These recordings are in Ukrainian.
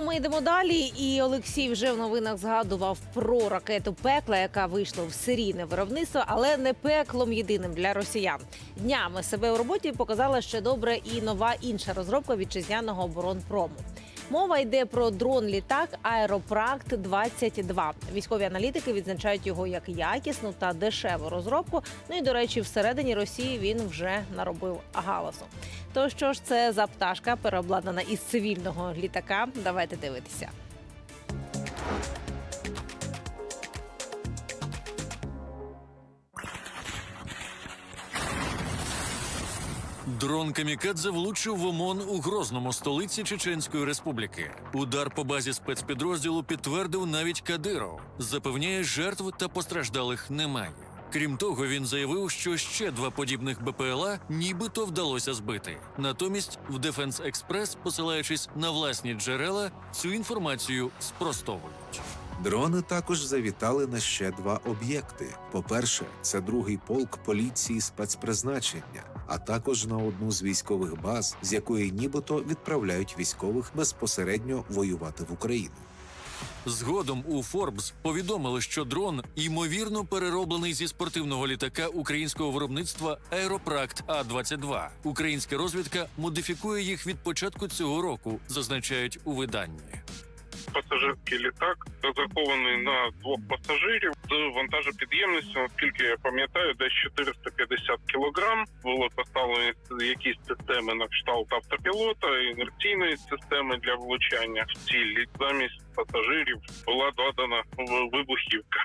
ми йдемо далі. І Олексій вже в новинах згадував про ракету пекла, яка вийшла в серійне виробництво, але не пеклом єдиним для росіян. Днями себе у роботі показала ще добре і нова інша розробка вітчизняного оборонпрому. Мова йде про дрон-літак Аеропракт 22 Військові аналітики відзначають його як якісну та дешеву розробку. Ну і до речі, всередині Росії він вже наробив галасу. То що ж це за пташка, переобладнана із цивільного літака? Давайте дивитися. Дрон Камікадзе влучив в ОМОН у Грозному, столиці Чеченської Республіки. Удар по базі спецпідрозділу підтвердив навіть Кадиров. Запевняє, жертв та постраждалих немає. Крім того, він заявив, що ще два подібних БПЛА нібито вдалося збити. Натомість в Дефенс Експрес, посилаючись на власні джерела, цю інформацію спростовують. Дрони також завітали на ще два об'єкти. По-перше, це другий полк поліції спецпризначення, а також на одну з військових баз, з якої нібито відправляють військових безпосередньо воювати в Україну. Згодом у Forbes повідомили, що дрон ймовірно перероблений зі спортивного літака українського виробництва Аеропракт А 22 Українська розвідка модифікує їх від початку цього року, зазначають у виданні. Пасажирський літак розрахований на двох пасажирів з вантажопідємністю, наскільки я пам'ятаю, десь 450 кілограм. Були поставлені якісь системи на кшталт автопілота, інерційної системи для влучання в ціль. Замість пасажирів була додана вибухівка.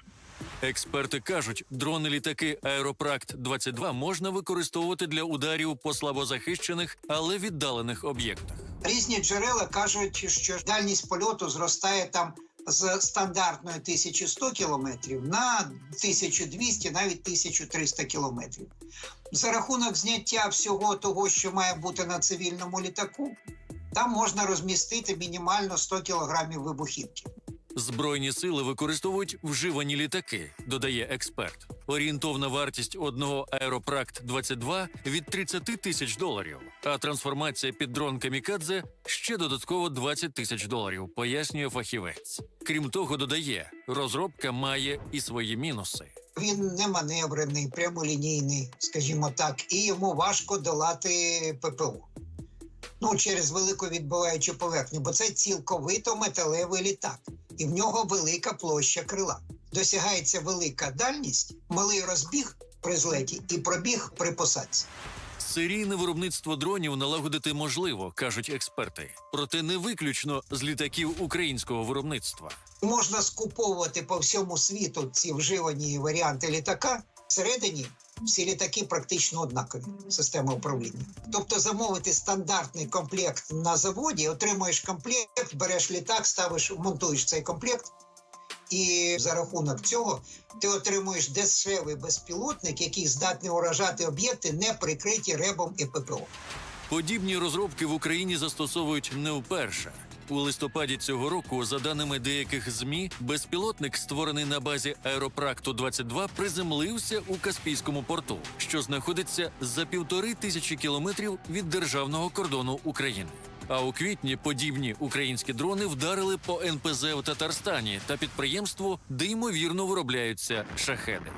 Експерти кажуть, дрони-літаки Аеропракт 22 можна використовувати для ударів по слабозахищених, але віддалених об'єктах. Різні джерела кажуть, що дальність польоту зростає там з стандартної 1100 кілометрів на 1200, навіть 1300 кілометрів. За рахунок зняття всього того, що має бути на цивільному літаку, там можна розмістити мінімально 100 кілограмів вибухівки. Збройні сили використовують вживані літаки, додає експерт. Орієнтовна вартість одного Аеропракт 22 від 30 тисяч доларів, а трансформація під дрон Камікадзе ще додатково 20 тисяч доларів, пояснює фахівець. Крім того, додає, розробка має і свої мінуси. Він не маневрений, прямолінійний, скажімо так, і йому важко долати ППО. Ну, через велику відбиваючу поверхню, бо це цілковито металевий літак, і в нього велика площа крила. Досягається велика дальність, малий розбіг при злеті і пробіг при посадці. Серійне виробництво дронів налагодити можливо, кажуть експерти, проте не виключно з літаків українського виробництва. Можна скуповувати по всьому світу ці вживані варіанти літака. Всередині всі літаки практично однакові система управління. Тобто замовити стандартний комплект на заводі, отримуєш комплект, береш літак, ставиш, монтуєш цей комплект. І за рахунок цього ти отримуєш дешевий безпілотник, який здатний уражати об'єкти, не прикриті ребом і ППО. Подібні розробки в Україні застосовують не вперше. У листопаді цього року, за даними деяких змі, безпілотник, створений на базі аеропракту 22 приземлився у Каспійському порту, що знаходиться за півтори тисячі кілометрів від державного кордону України. А у квітні подібні українські дрони вдарили по НПЗ в Татарстані та підприємству, де ймовірно виробляються шахеди.